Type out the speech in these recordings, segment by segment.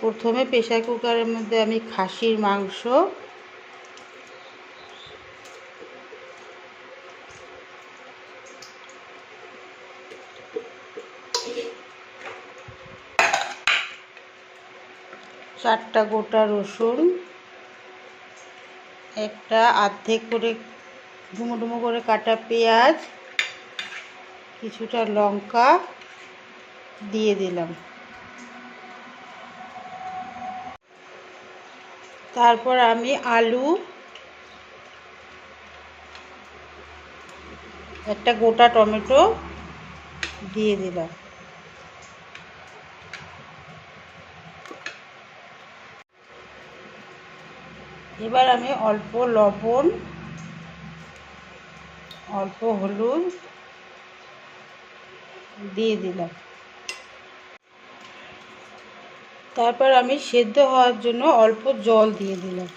প্রথমে প্রেশার কুকারের মধ্যে আমি খাসির মাংস। চারটা গোটা রসুন, একটা আর্ধেক করে ডুমো ডুমো করে কাটা পেঁয়াজ, কিছুটা লঙ্কা দিয়ে দিলাম। তারপর আমি আলু, একটা গোটা টমেটো দিয়ে দিলাম। এবার আমি অল্প লবণ, অল্প হলুদ দিয়ে দিলাম। তারপর আমি সেদ্ধ হওয়ার জন্য অল্প জল দিয়ে দিলাম।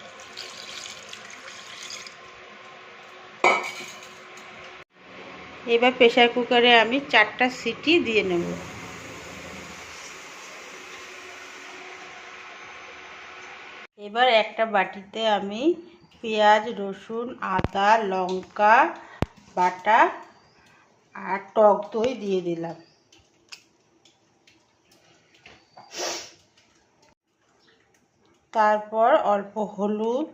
এবার প্রেশার কুকারে আমি চারটা সিটি দিয়ে নেব। এবার একটা বাটিতে আমি পেঁয়াজ, রসুন, আদা, লঙ্কা, বাটা আর টক দই দিয়ে দিলাম। তারপর অল্প হলুদ,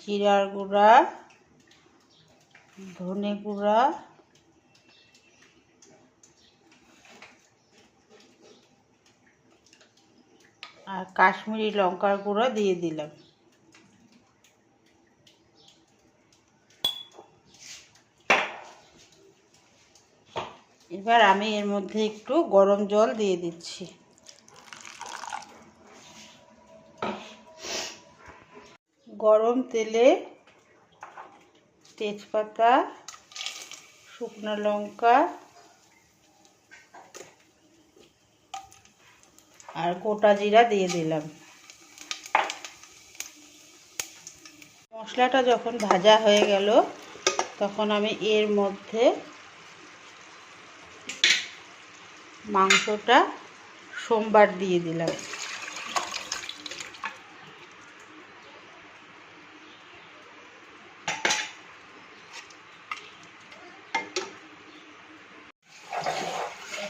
জিরার গুঁড়া, ধনে গুঁড়া, আর কাশ্মীরি লঙ্কার গুঁড়া দিয়ে দিলাম। এবার আমি এর মধ্যে একটু গরম জল দিয়ে দিচ্ছি। গরম তেলে তেজপাতা, শুকনো লঙ্কা আর গোটা জিরা দিয়ে দিলাম। মশলাটা যখন ভাজা হয়ে গেল, তখন আমি এর মধ্যে মাংসটা সোমবার দিয়ে দিলাম।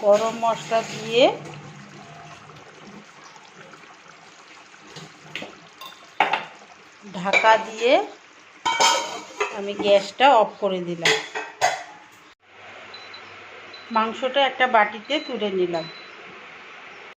গরম মশলা দিয়ে ঢাকা দিয়ে আমি গ্যাসটা অফ করে দিলাম। মাংসটা একটা বাটিতে তুলে নিলাম।